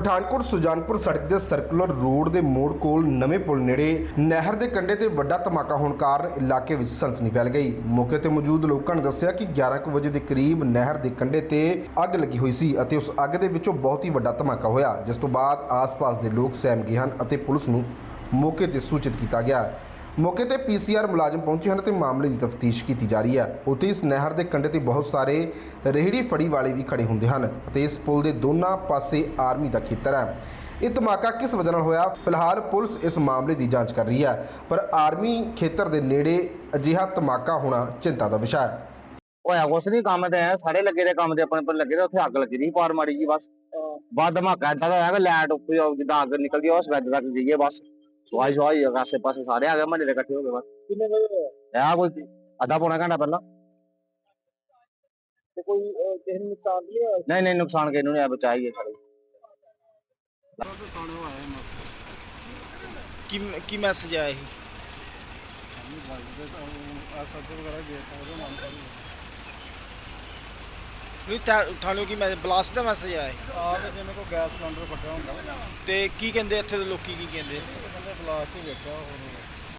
ਪਠਾਨਕੋਟ ਸੁਜਾਨਪੁਰ ਸੜਕ ਦੇ circular road ਦੇ ਮੋੜ ਕੋਲ ਨਵੇਂ ਪੁਲ ਨੇੜੇ ਨਹਿਰ ਦੇ ਕੰਢੇ ਤੇ ਵੱਡਾ ਧਮਾਕਾ ਹੋਣ ਕਾਰਨ ਇਲਾਕੇ ਵਿੱਚ ਸਨਸਨੀ ਫੈਲ ਗਈ। ਮੌਕੇ ਤੇ ਮੌਜੂਦ ਲੋਕਾਂ ਨੇ ਦੱਸਿਆ ਕਿ 11 ਕੁ ਵਜੇ ਦੇ ਕਰੀਬ ਨਹਿਰ ਦੇ ਕੰਢੇ ਤੇ ਅੱਗ ਲੱਗੀ ਹੋਈ ਸੀ ਅਤੇ ਉਸ ਅੱਗ ਦੇ ਵਿੱਚੋਂ ਬਹੁਤ ਹੀ ਵੱਡਾ ਧਮਾਕਾ ਹੋਇਆ, ਜਿਸ ਤੋਂ ਬਾਅਦ ਆਸ-ਪਾਸ ਦੇ ਲੋਕ ਸਹਿਮ ਗਏ ਹਨ ਅਤੇ ਪੁਲਿਸ ਨੂੰ ਮੌਕੇ ਤੇ ਸੂਚਿਤ ਕੀਤਾ ਗਿਆ। ਮੌਕੇ ਤੇ ਪੀਸੀਆਰ ਮੁਲਾਜ਼ਮ ਪਹੁੰਚੇ ਹਨ ਤੇ ਮਾਮਲੇ ਦੀ ਤਫਤੀਸ਼ ਕੀਤੀ ਜਾ ਰਹੀ ਹੈ। ਉੱਥੇ ਇਸ ਨਹਿਰ ਦੇ ਕੰਢੇ ਤੇ ਬਹੁਤ ਸਾਰੇ ਰੇਹੜੀ ਫੜੀ ਵਾਲੇ ਵੀ ਖੜੇ ਹੁੰਦੇ ਹਨ ਅਤੇ ਇਸ ਪੁਲ ਦੇ ਦੋਨਾਂ ਪਾਸੇ ਆਰਮੀ ਦਾ ਖੇਤਰ ਹੈ। ਇਹ ਧਮਾਕਾ ਕਿਸ ਵਜ੍ਹਾ ਨਾਲ ਹੋਇਆ? ਫਿਲਹਾਲ ਪੁਲਿਸ ਇਸ ਮਾਮਲੇ ਦੀ ਜਾਂਚ ਕਰ ਰਹੀ ਹੈ ਪਰ ਆਰਮੀ ਖੇਤਰ ਦੇ ਨੇੜੇ ਅਜਿਹਾ ਧਮਾਕਾ ਹੋਣਾ ਚਿੰਤਾ ਦਾ ਵਿਸ਼ਾ ਹੈ। ਹੋਇਆ ਕੁਛ ਨਹੀਂ ਕੰਮ ਤੇ ਆਇਆ ਸਾਰੇ ਲੱਗੇ ਦੇ ਕੰਮ ਤੇ ਆਪਣੇ ਪਰ ਲੱਗੇ ਤੇ ਉੱਥੇ ਅੱਗ ਲੱਗੀ ਦੀ ਪਾਰ ਮਾੜੀ ਜੀ ਬਸ। ਬਾਅਦ ਧਮਾਕਾ ਏਦਾਂ ਦਾ ਹੋਇਆ ਕਿ ਲਾਈਟ ਉੱਪਰ ਜਿੱਦਾਂ ਅੱਗ ਨਿਕਲਦੀ ਆ, ਉਹ ਸਵੈਦ ਤੱਕ ਗਈ ਹੈ ਬਸ। ਸਵਾਈ ਸਵਾਈ ਆਸੇ ਪਾਸੇ ਸਾਰੇ ਆ ਗਏ ਮਹੱਲੇ ਦੇ ਇਕੱਠੇ ਹੋ ਗਏ ਬਸ। ਕਿੰਨੇ ਵਜੇ ਆ ਕੋਈ ਅੱਧਾ ਪੌਣਾ ਘੰਟਾ ਪਹਿਲਾਂ। ਤੇ ਕੋਈ ਕਿਸੇ ਨੂੰ ਨੁਕਸਾਨ ਨਹੀਂ ਹੋਇਆ? ਨਹੀਂ ਨਹੀਂ ਨੁਕਸਾਨ ਕਿਸੇ ਨੂੰ ਨਹੀਂ ਆ ਬਚਾਈ ਹੈ ਸਾਰੇ। ਕੀ ਕੀ ਮੈਸੇਜ ਆਇਆ ਸੀ? ਨਹੀਂ ਤਾਂ ਤੁਹਾਨੂੰ ਕੀ ਮੈਸੇਜ ਬਲਾਸਟ ਦਾ ਮੈਸੇਜ ਆਇਆ ਸੀ। ਆ ਕੇ ਜਿਵੇਂ ਕੋਈ ਗੈਸ ਸਿਲੰਡਰ ਫਟਿਆ ਹੁੰਦਾ। ਤੇ ਕੀ ਕਹਿੰਦੇ ਇੱਥੇ ਦੇ ਲੋਕੀ ਕੀ ਕਹਿੰਦੇ? ਕਹਿੰਦੇ ਬਲਾਸਟ ਹੀ ਵੇਖਿਆ ਹੋਰ